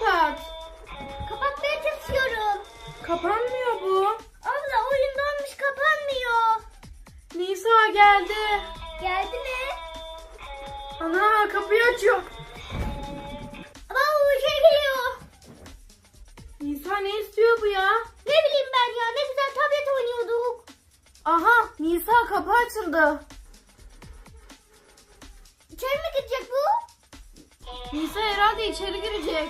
kapat. Kapatmaya çalışıyorum. Kapanmıyor bu. Abla oyun donmuş kapanmıyor. Nisa geldi. Geldi mi? Ana kapıyı açıyor. Baba bu şey geliyor. Nisa ne istiyor bu ya? Ne bileyim ben ya ne güzel tablet oynuyorduk. Aha Nisa kapı açıldı. İçeri mi gidecek bu? Nisa herhalde içeri girecek.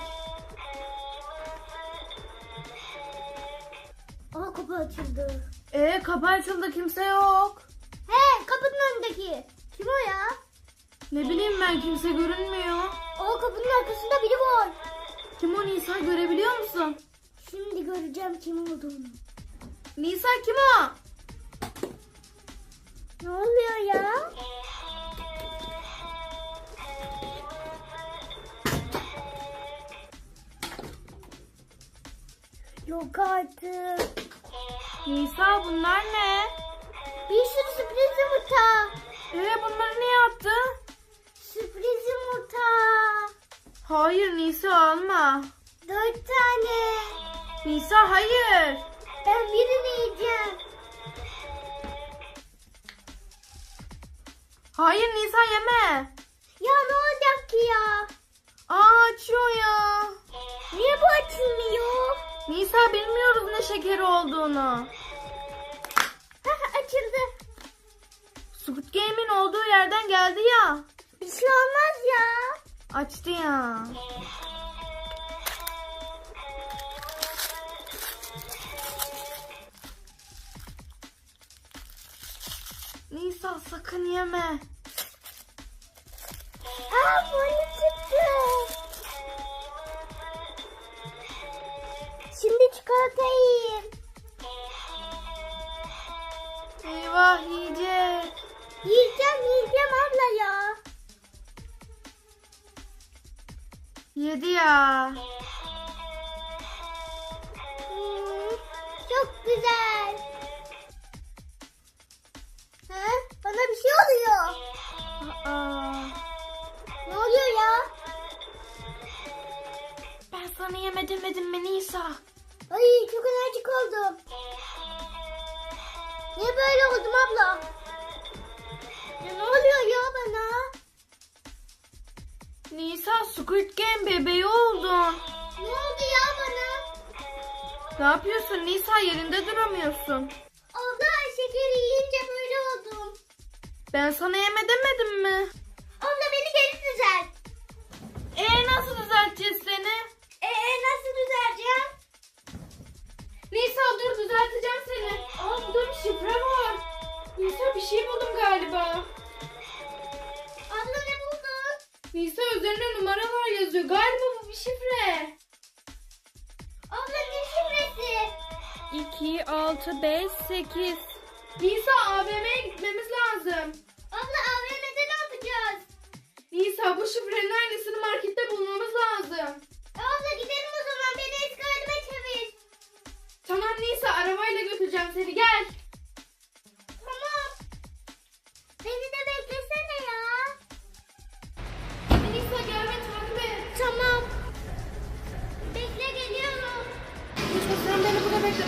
Aa kapı açıldı. Ee kapı açıldı kimse yok. He kapının önündeki. Kim o ya? Ne bileyim ben kimse görünmüyor. O kapının arkasında biri var. Kim o Nisa görebiliyor musun? Şimdi göreceğim kim olduğunu. Nisa kim o? Ne oluyor ya? Yok artık. Nisa bunlar ne? Bir sürü sürpriz yumurta. Ee bunları niye attı? Sürpriz yumurta. Hayır Nisa alma. Dört tane. Nisa hayır. Ben birini yiyeceğim. Hayır Nisa yeme. Ya ne olacak ki ya? Aa açıyor ya. Niye bu açılmıyor? Nisa bilmiyoruz ne şekeri olduğunu. Hah açıldı. Squid Game'in olduğu yerden geldi ya. Bir şey olmaz ya. Açtı ya. Nisa sakın yeme. Çikolata yiyeyim. Eyvah yiyecek. Yiyeceğim yiyeceğim abla ya. Yedi ya. Hmm, çok güzel. Ha? Bana bir şey oluyor. Aa, Ne oluyor ya? ben sana yeme demedim mi Nisa? Ay çok enerjik oldum. Niye böyle oldum abla? Ya ne oluyor ya bana? Nisa Squid Game bebeği oldun. Ne oldu ya bana? Ne yapıyorsun Nisa yerinde duramıyorsun. Abla şekeri yiyince böyle oldum. Ben sana yeme demedim mi? Abla beni geri düzelt. Ee nasıl düzelteceğiz seni? 2, 6, 5, 8. Nisa AVM'ye gitmemiz lazım. Abla AVM'de ne yapacağız? Nisa bu şifrenin aynısını markette bulmamız lazım. E, abla gidelim o zaman beni eski halime çevir. Tamam Nisa arabayla götüreceğim seni gel.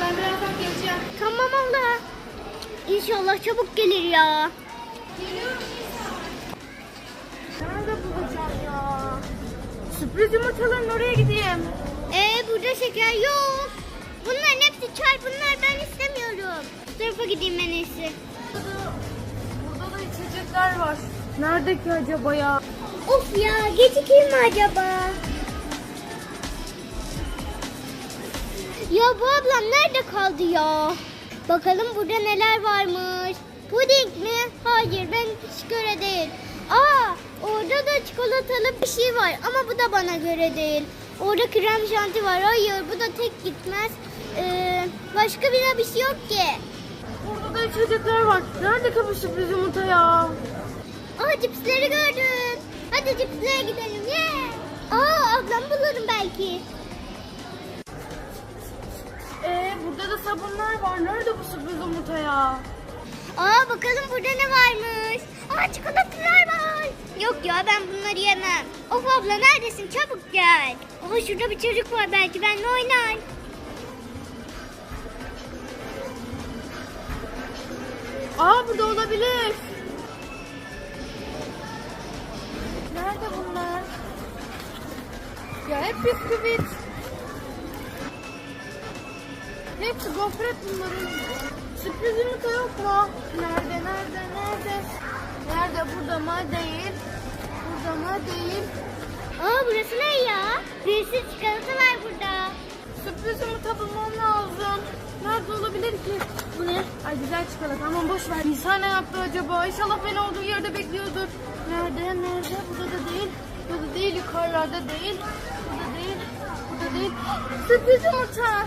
Ben birazdan geleceğim. Tamam abla. İnşallah çabuk gelir ya. Geliyorum Nisa. Nerede bulacağım ya? Sürpriz yumurtaların oraya gideyim. Ee burada şeker yok. Bunların hepsi çay bunlar ben istemiyorum. Bu tarafa gideyim en iyisi. Burada, burada da içecekler var. Nerede ki acaba ya? Of ya gecikeyim mi acaba? Bu ablam nerede kaldı ya? Bakalım burada neler varmış. Puding mi? Hayır ben hiç göre değil. Aa orada da çikolatalı bir şey var ama bu da bana göre değil. Orada krem şanti var. Hayır bu da tek gitmez. Ee, başka bir bir şey yok ki. Burada da içecekler var. Nerede kapı sürpriz yumurta ya? Aa cipsleri gördüm. Hadi cipslere gidelim. Yeah. Aa ablam bulurum belki. Burada da sabunlar var. Nerede bu sürpriz yumurta ya? Aa bakalım burada ne varmış. Aa çikolatalar var. Yok ya ben bunları yemem. Of abla neredesin çabuk gel. Aa şurada bir çocuk var belki benimle oynar. Aa burada olabilir. Nerede bunlar? Ya hep bisküvit. Hepsi gofret bunların. Sürpriz yumurta yok mu? Nerede, nerede, nerede? Nerede? Burada mı? Değil. Burada mı? Değil. Aa burası ne ya? Bir sürü çikolata var burada. Sürpriz yumurta bulmam lazım. Nerede olabilir ki? Bu ne? Ay güzel çikolata. Aman boş ver. Nisa ne yaptı acaba? İnşallah beni olduğu yerde bekliyordur. Nerede? Nerede? Burada da değil. Burada değil. Yukarılarda değil. Burada değil. Burada değil. Sürpriz yumurta.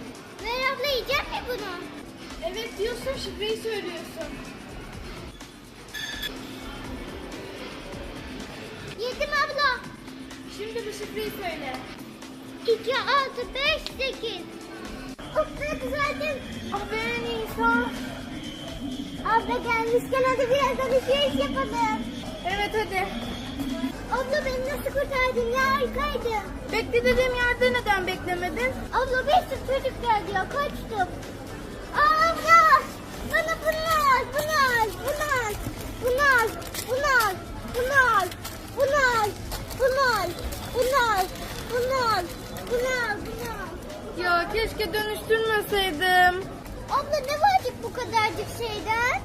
Evet diyorsun şifreyi söylüyorsun. Yedim abla. Şimdi bir şifreyi söyle. 2, 6, 5, 8. Of ne güzeldim. Aferin Nisa. Abla gelmişken hadi biraz alışveriş yapalım. Evet hadi. Abla beni nasıl kurtardın ya harikaydın. Bekle dediğim yerde neden beklemedin? Abla bir sürü çocuk geldi ya kaçtım. Aa, abla bana bunu al bunu al bunu al bunu al bunu al bunu al bunu al bunu al bunu al bunu al bunu al bunu al. Ya keşke dönüştürmeseydim. Abla ne vardı bu kadarcık şeyden?